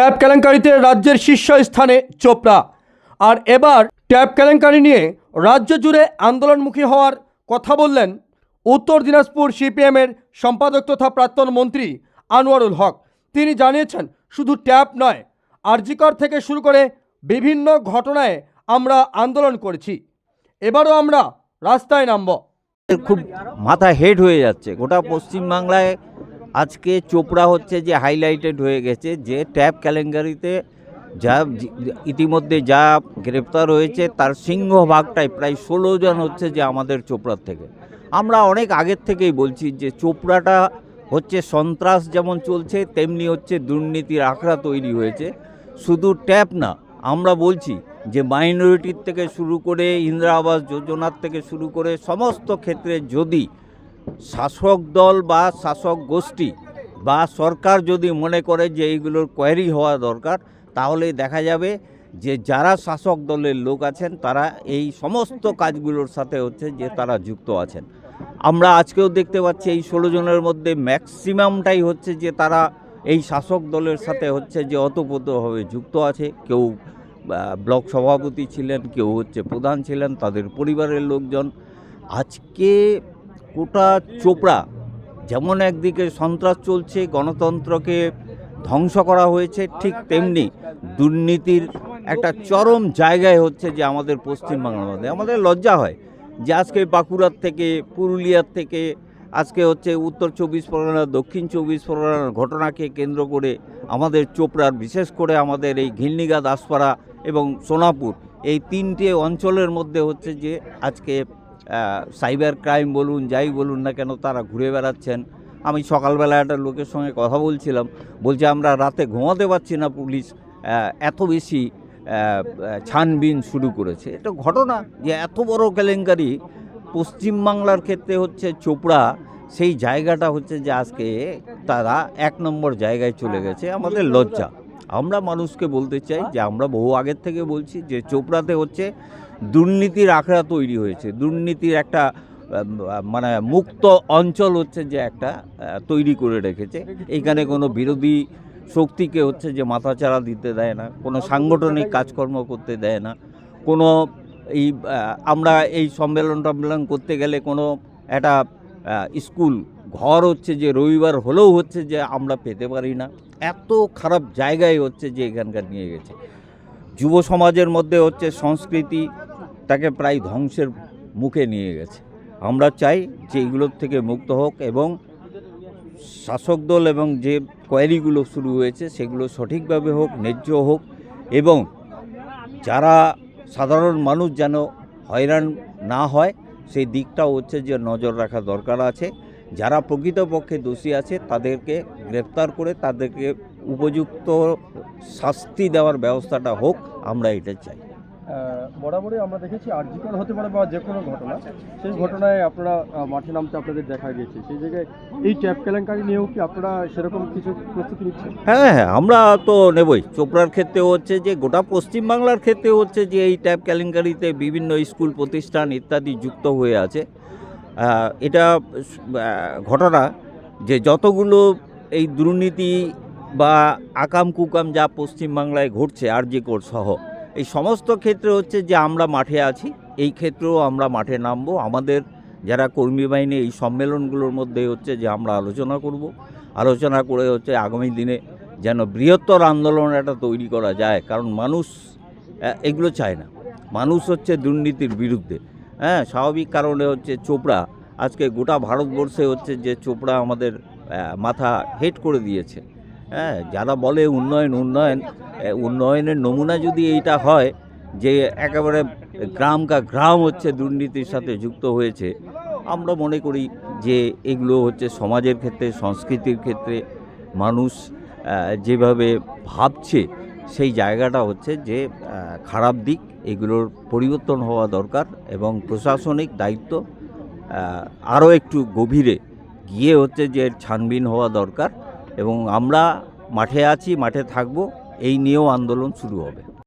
Tab কেলেঙ্কারিতে রাজ্যের শীর্ষস্থানে চোপড়া। আর এবার tab কেলেঙ্কারি নিয়ে রাজ্য জুড়ে আন্দোলনমুখী হওয়ার কথা বললেন উত্তর দিনাজপুর সিপিএমের সম্পাদক তথা প্রাক্তন মন্ত্রী আনোয়ারুল হক। তিনি জানিয়েছেন, শুধু ট্যাব নয়, আরজিকর থেকে শুরু করে বিভিন্ন ঘটনায় আমরা আন্দোলন করেছি। এবারও আমরা রাস্তায় নামব। খুব মাথা হেড হয়ে যাচ্ছে। গোটা পশ্চিমবাংলায় আজকে চোপড়া হচ্ছে যে হাইলাইটেড হয়ে গেছে, যে ট্যাব ক্যালেঙ্গারিতে যা ইতিমধ্যে যা গ্রেপ্তার হয়েছে, তার সিংহভাগটাই প্রায় ষোলো জন হচ্ছে যে আমাদের চোপড়ার থেকে। আমরা অনেক আগের থেকেই বলছি যে চোপড়াটা হচ্ছে সন্ত্রাস যেমন চলছে, তেমনি হচ্ছে দুর্নীতির আখড়া তৈরি হয়েছে। শুধু ট্যাপ না, আমরা বলছি যে মাইনরিটির থেকে শুরু করে ইন্দিরা আবাস যোজনার থেকে শুরু করে সমস্ত ক্ষেত্রে যদি শাসক দল বা শাসক গোষ্ঠী বা সরকার যদি মনে করে যে এইগুলোর কোয়ারি হওয়া দরকার তাহলে দেখা যাবে যে যারা শাসক দলের লোক আছেন, তারা এই সমস্ত কাজগুলোর সাথে হচ্ছে যে তারা যুক্ত আছেন। আমরা আজকেও দেখতে পাচ্ছি এই ষোলো জনের মধ্যে ম্যাক্সিমামটাই হচ্ছে যে তারা এই শাসক দলের সাথে হচ্ছে যে অতপ্রতভাবে যুক্ত আছে। কেউ ব্লক সভাপতি ছিলেন, কেউ হচ্ছে প্রধান ছিলেন, তাদের পরিবারের লোকজন। আজকে গোটা চোপড়া যেমন একদিকে সন্ত্রাস চলছে, গণতন্ত্রকে ধ্বংস করা হয়েছে, ঠিক তেমনি দুর্নীতির একটা চরম জায়গায় হচ্ছে যে আমাদের পশ্চিমবাংলার মধ্যে আমাদের লজ্জা হয় যে আজকে বাঁকুড়ার থেকে, পুরুলিয়ার থেকে, আজকে হচ্ছে উত্তর চব্বিশ পরগনা, দক্ষিণ চব্বিশ পরগনার ঘটনাকে কেন্দ্র করে আমাদের চোপড়ার, বিশেষ করে আমাদের এই ঘিলনিগা দাসপাড়া এবং সোনাপুর, এই তিনটে অঞ্চলের মধ্যে হচ্ছে যে আজকে সাইবার ক্রাইম বলুন, যাই বলুন না কেন তারা ঘুরে বেড়াচ্ছেন। আমি সকালবেলা একটা লোকের সঙ্গে কথা বলছিলাম, বলছে আমরা রাতে ঘুমাতে পারছি না পুলিশ এত বেশি ছানবিন শুরু করেছে। এটা ঘটনা যে এত বড় কেলেঙ্কারি, পশ্চিমবাংলার ক্ষেত্রে হচ্ছে চোপড়া, সেই জায়গাটা হচ্ছে যে আজকে তারা এক নম্বর জায়গায় চলে গেছে আমাদের লজ্জা। আমরা মানুষকে বলতে চাই যে আমরা বহু আগের থেকে বলছি যে চোপড়াতে হচ্ছে দুর্নীতির আখড়া তৈরি হয়েছে। দুর্নীতির একটা মানে মুক্ত অঞ্চল হচ্ছে যে একটা তৈরি করে রেখেছে। এইখানে কোনো বিরোধী শক্তিকে হচ্ছে যে মাথাচাড়া দিতে দেয় না, কোনো সাংগঠনিক কাজকর্ম করতে দেয় না, কোনো এই আমরা এই সম্মেলন টম্মেলন করতে গেলে কোনো একটা স্কুল, ঘর হচ্ছে যে রবিবার হলেও হচ্ছে যে আমরা পেতে পারি না। এত খারাপ জায়গায় হচ্ছে যে এখানকার নিয়ে গেছে। যুব সমাজের মধ্যে হচ্ছে সংস্কৃতি তাকে প্রায় ধ্বংসের মুখে নিয়ে গেছে। আমরা চাই যে এগুলোর থেকে মুক্ত হোক এবং শাসক দল এবং যে কোয়ারিগুলো শুরু হয়েছে সেগুলো সঠিকভাবে হোক, ন্যায্য হোক এবং যারা সাধারণ মানুষ যেন হয়রান না হয়, সেই দিকটাও হচ্ছে যে নজর রাখা দরকার আছে। যারা প্রকৃতপক্ষে দোষী আছে তাদেরকে গ্রেপ্তার করে তাদেরকে উপযুক্ত শাস্তি দেওয়ার ব্যবস্থাটা হোক আমরা এটা চাই। বরাবরই আমরা দেখেছি আর্জিকল হতে পারে বা যে কোনো ঘটনা সেই ঘটনায় আপনারা মাঠে নামতে আপনাদের দেখা গিয়েছে সেই জায়গায় এই ট্যাপ কেলেঙ্কারি নিয়েও কি আপনারা সেরকম কিছু প্রস্তুতি নিচ্ছেন? হ্যাঁ হ্যাঁ আমরা তো নেবই। চোপড়ার ক্ষেত্রে হচ্ছে যে গোটা পশ্চিমবাংলার ক্ষেত্রে হচ্ছে যে এই ট্যাব কেলেঙ্কারিতে বিভিন্ন স্কুল প্রতিষ্ঠান ইত্যাদি যুক্ত হয়ে আছে। এটা ঘটনা যে যতগুলো এই দুর্নীতি বা আকাম কুকাম যা পশ্চিমবাংলায় ঘটছে আরজিকর সহ, এই সমস্ত ক্ষেত্রে হচ্ছে যে আমরা মাঠে আছি, এই ক্ষেত্রেও আমরা মাঠে নামবো। আমাদের যারা কর্মী বাহিনী, এই সম্মেলনগুলোর মধ্যে হচ্ছে যে আমরা আলোচনা করব। আলোচনা করে হচ্ছে আগামী দিনে যেন বৃহত্তর আন্দোলন একটা তৈরি করা যায়, কারণ মানুষ এগুলো চায় না। মানুষ হচ্ছে দুর্নীতির বিরুদ্ধে। হ্যাঁ স্বাভাবিক কারণে হচ্ছে চোপড়া। আজকে গোটা ভারতবর্ষে হচ্ছে যে চোপড়া আমাদের মাথা হেট করে দিয়েছে। হ্যাঁ যারা বলে উন্নয়ন উন্নয়ন উন্নয়নের নমুনা যদি এইটা হয় যে একেবারে গ্রাম কা গ্রাম হচ্ছে দুর্নীতির সাথে যুক্ত হয়েছে, আমরা মনে করি যে এগুলো হচ্ছে সমাজের ক্ষেত্রে, সংস্কৃতির ক্ষেত্রে, মানুষ যেভাবে ভাবছে সেই জায়গাটা হচ্ছে যে খারাপ দিক, এগুলোর পরিবর্তন হওয়া দরকার এবং প্রশাসনিক দায়িত্ব আরও একটু গভীরে গিয়ে হচ্ছে যে ছানবিন হওয়া দরকার এবং আমরা মাঠে আছি, মাঠে থাকব, এই নিয়েও আন্দোলন শুরু হবে।